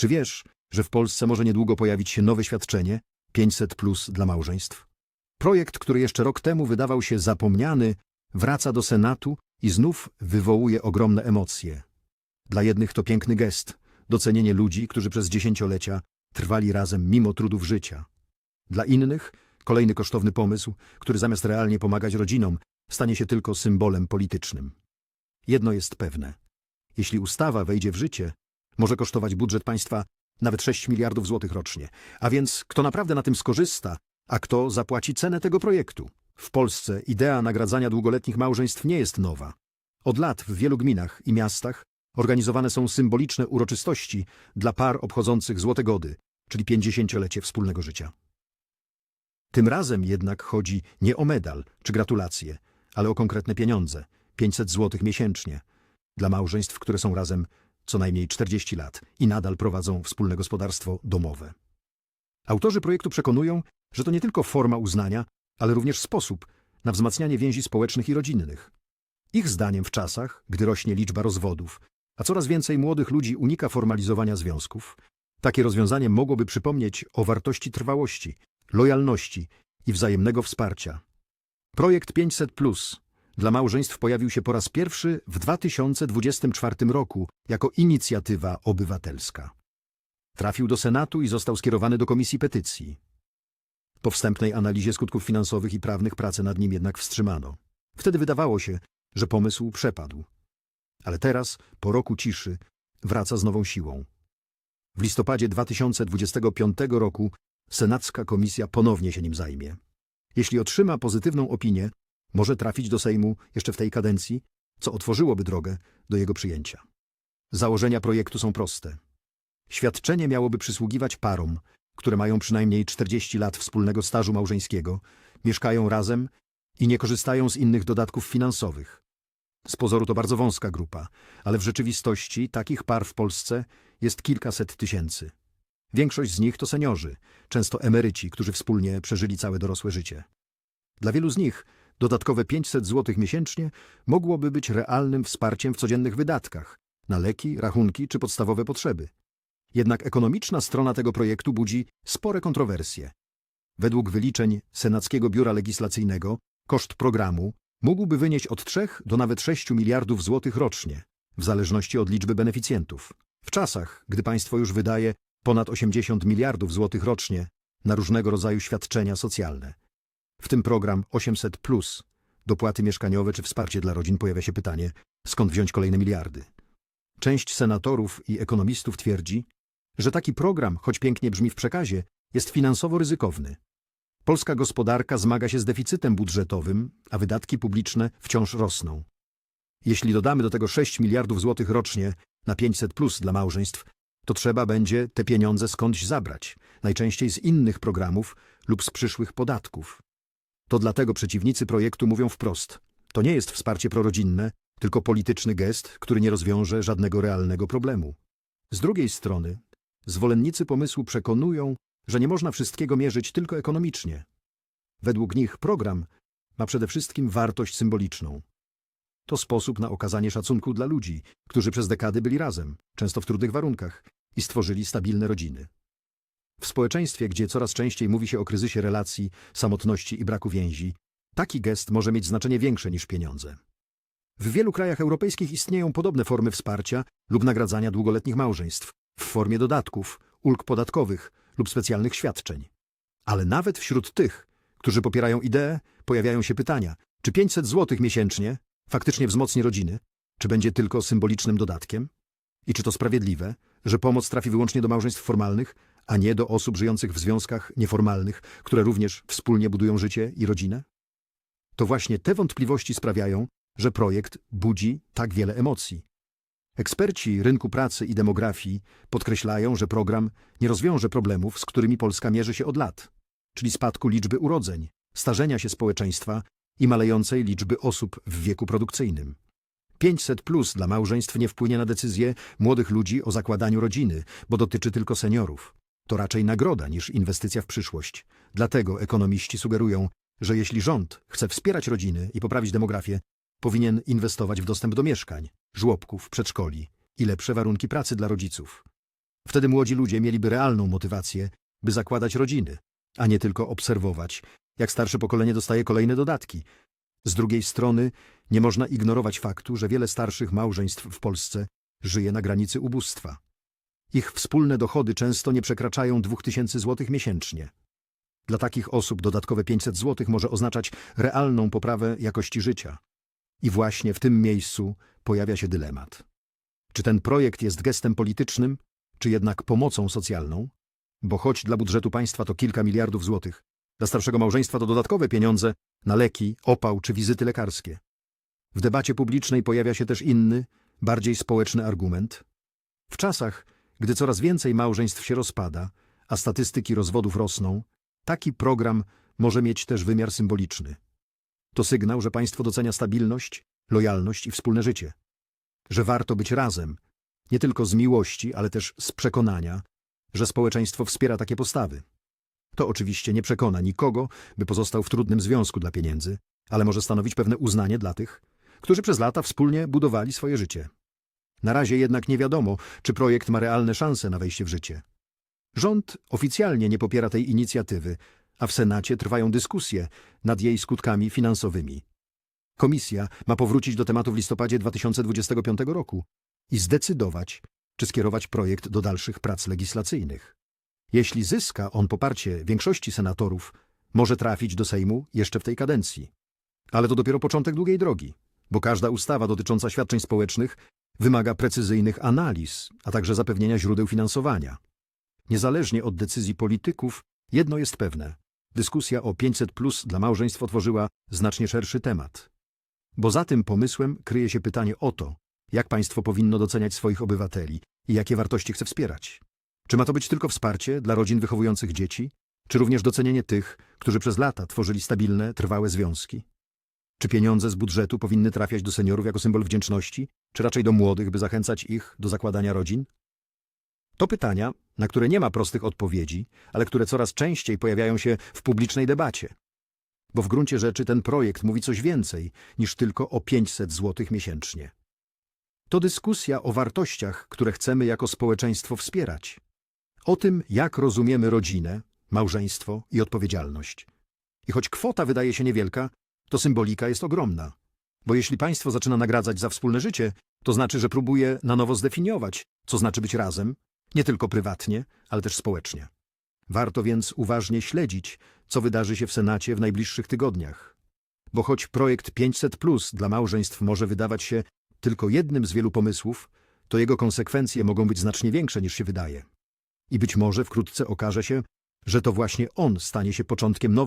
Czy wiesz, że w Polsce może niedługo pojawić się nowe świadczenie 500 plus dla małżeństw? Projekt, który jeszcze rok temu wydawał się zapomniany, wraca do Senatu i znów wywołuje ogromne emocje. Dla jednych to piękny gest, docenienie ludzi, którzy przez dziesięciolecia trwali razem mimo trudów życia. Dla innych kolejny kosztowny pomysł, który zamiast realnie pomagać rodzinom, stanie się tylko symbolem politycznym. Jedno jest pewne. Jeśli ustawa wejdzie w życie, może kosztować budżet państwa nawet 6 miliardów złotych rocznie. A więc kto naprawdę na tym skorzysta, a kto zapłaci cenę tego projektu? W Polsce idea nagradzania długoletnich małżeństw nie jest nowa. Od lat w wielu gminach i miastach organizowane są symboliczne uroczystości dla par obchodzących złote gody, czyli pięćdziesięciolecie wspólnego życia. Tym razem jednak chodzi nie o medal czy gratulacje, ale o konkretne pieniądze 500 złotych miesięcznie dla małżeństw, które są razem co najmniej 40 lat i nadal prowadzą wspólne gospodarstwo domowe. Autorzy projektu przekonują, że to nie tylko forma uznania, ale również sposób na wzmacnianie więzi społecznych i rodzinnych. Ich zdaniem w czasach, gdy rośnie liczba rozwodów, a coraz więcej młodych ludzi unika formalizowania związków, takie rozwiązanie mogłoby przypomnieć o wartości trwałości, lojalności i wzajemnego wsparcia. Projekt 500 Plus dla małżeństw pojawił się po raz pierwszy w 2024 roku jako inicjatywa obywatelska. Trafił do Senatu i został skierowany do Komisji Petycji. Po wstępnej analizie skutków finansowych i prawnych pracę nad nim jednak wstrzymano. Wtedy wydawało się, że pomysł przepadł. Ale teraz, po roku ciszy, wraca z nową siłą. W listopadzie 2025 roku Senacka Komisja ponownie się nim zajmie. Jeśli otrzyma pozytywną opinię, może trafić do Sejmu jeszcze w tej kadencji, co otworzyłoby drogę do jego przyjęcia. Założenia projektu są proste. Świadczenie miałoby przysługiwać parom, które mają przynajmniej 40 lat wspólnego stażu małżeńskiego, mieszkają razem i nie korzystają z innych dodatków finansowych. Z pozoru to bardzo wąska grupa, ale w rzeczywistości takich par w Polsce jest kilkaset tysięcy. Większość z nich to seniorzy, często emeryci, którzy wspólnie przeżyli całe dorosłe życie. Dla wielu z nich dodatkowe 500 zł miesięcznie mogłoby być realnym wsparciem w codziennych wydatkach na leki, rachunki czy podstawowe potrzeby. Jednak ekonomiczna strona tego projektu budzi spore kontrowersje. Według wyliczeń Senackiego Biura Legislacyjnego koszt programu mógłby wynieść od 3 do nawet 6 miliardów złotych rocznie, w zależności od liczby beneficjentów. W czasach, gdy państwo już wydaje ponad 80 miliardów złotych rocznie na różnego rodzaju świadczenia socjalne, w tym program 800, dopłaty mieszkaniowe czy wsparcie dla rodzin, pojawia się pytanie, skąd wziąć kolejne miliardy. Część senatorów i ekonomistów twierdzi, że taki program, choć pięknie brzmi w przekazie, jest finansowo ryzykowny. Polska gospodarka zmaga się z deficytem budżetowym, a wydatki publiczne wciąż rosną. Jeśli dodamy do tego 6 miliardów złotych rocznie na 500 plus dla małżeństw, to trzeba będzie te pieniądze skądś zabrać, najczęściej z innych programów lub z przyszłych podatków. To dlatego przeciwnicy projektu mówią wprost: to nie jest wsparcie prorodzinne, tylko polityczny gest, który nie rozwiąże żadnego realnego problemu. Z drugiej strony, zwolennicy pomysłu przekonują, że nie można wszystkiego mierzyć tylko ekonomicznie. Według nich program ma przede wszystkim wartość symboliczną. To sposób na okazanie szacunku dla ludzi, którzy przez dekady byli razem, często w trudnych warunkach, i stworzyli stabilne rodziny. W społeczeństwie, gdzie coraz częściej mówi się o kryzysie relacji, samotności i braku więzi, taki gest może mieć znaczenie większe niż pieniądze. W wielu krajach europejskich istnieją podobne formy wsparcia lub nagradzania długoletnich małżeństw w formie dodatków, ulg podatkowych lub specjalnych świadczeń. Ale nawet wśród tych, którzy popierają ideę, pojawiają się pytania, czy 500 zł miesięcznie faktycznie wzmocni rodziny, czy będzie tylko symbolicznym dodatkiem? I czy to sprawiedliwe, że pomoc trafi wyłącznie do małżeństw formalnych, a nie do osób żyjących w związkach nieformalnych, które również wspólnie budują życie i rodzinę? To właśnie te wątpliwości sprawiają, że projekt budzi tak wiele emocji. Eksperci rynku pracy i demografii podkreślają, że program nie rozwiąże problemów, z którymi Polska mierzy się od lat, czyli spadku liczby urodzeń, starzenia się społeczeństwa i malejącej liczby osób w wieku produkcyjnym. 500 plus dla małżeństw nie wpłynie na decyzje młodych ludzi o zakładaniu rodziny, bo dotyczy tylko seniorów. To raczej nagroda niż inwestycja w przyszłość. Dlatego ekonomiści sugerują, że jeśli rząd chce wspierać rodziny i poprawić demografię, powinien inwestować w dostęp do mieszkań, żłobków, przedszkoli i lepsze warunki pracy dla rodziców. Wtedy młodzi ludzie mieliby realną motywację, by zakładać rodziny, a nie tylko obserwować, jak starsze pokolenie dostaje kolejne dodatki. Z drugiej strony nie można ignorować faktu, że wiele starszych małżeństw w Polsce żyje na granicy ubóstwa. Ich wspólne dochody często nie przekraczają 2000 zł miesięcznie. Dla takich osób dodatkowe 500 zł może oznaczać realną poprawę jakości życia. I właśnie w tym miejscu pojawia się dylemat. Czy ten projekt jest gestem politycznym, czy jednak pomocą socjalną? Bo choć dla budżetu państwa to kilka miliardów złotych, dla starszego małżeństwa to dodatkowe pieniądze na leki, opał czy wizyty lekarskie. W debacie publicznej pojawia się też inny, bardziej społeczny argument. W czasach, gdy coraz więcej małżeństw się rozpada, a statystyki rozwodów rosną, taki program może mieć też wymiar symboliczny. To sygnał, że państwo docenia stabilność, lojalność i wspólne życie. Że warto być razem, nie tylko z miłości, ale też z przekonania, że społeczeństwo wspiera takie postawy. To oczywiście nie przekona nikogo, by pozostał w trudnym związku dla pieniędzy, ale może stanowić pewne uznanie dla tych, którzy przez lata wspólnie budowali swoje życie. Na razie jednak nie wiadomo, czy projekt ma realne szanse na wejście w życie. Rząd oficjalnie nie popiera tej inicjatywy, a w Senacie trwają dyskusje nad jej skutkami finansowymi. Komisja ma powrócić do tematu w listopadzie 2025 roku i zdecydować, czy skierować projekt do dalszych prac legislacyjnych. Jeśli zyska on poparcie większości senatorów, może trafić do Sejmu jeszcze w tej kadencji. Ale to dopiero początek długiej drogi, bo każda ustawa dotycząca świadczeń społecznych wymaga precyzyjnych analiz, a także zapewnienia źródeł finansowania. Niezależnie od decyzji polityków, jedno jest pewne. Dyskusja o 500 plus dla małżeństw otworzyła znacznie szerszy temat. Bo za tym pomysłem kryje się pytanie o to, jak państwo powinno doceniać swoich obywateli i jakie wartości chce wspierać. Czy ma to być tylko wsparcie dla rodzin wychowujących dzieci, czy również docenienie tych, którzy przez lata tworzyli stabilne, trwałe związki? Czy pieniądze z budżetu powinny trafiać do seniorów jako symbol wdzięczności, czy raczej do młodych, by zachęcać ich do zakładania rodzin? To pytania, na które nie ma prostych odpowiedzi, ale które coraz częściej pojawiają się w publicznej debacie. Bo w gruncie rzeczy ten projekt mówi coś więcej niż tylko o 500 zł miesięcznie. To dyskusja o wartościach, które chcemy jako społeczeństwo wspierać. O tym, jak rozumiemy rodzinę, małżeństwo i odpowiedzialność. I choć kwota wydaje się niewielka, to symbolika jest ogromna. Bo jeśli państwo zaczyna nagradzać za wspólne życie, to znaczy, że próbuje na nowo zdefiniować, co znaczy być razem, nie tylko prywatnie, ale też społecznie. Warto więc uważnie śledzić, co wydarzy się w Senacie w najbliższych tygodniach. Bo choć projekt 500 plus dla małżeństw może wydawać się tylko jednym z wielu pomysłów, to jego konsekwencje mogą być znacznie większe niż się wydaje. I być może wkrótce okaże się, że to właśnie on stanie się początkiem nowego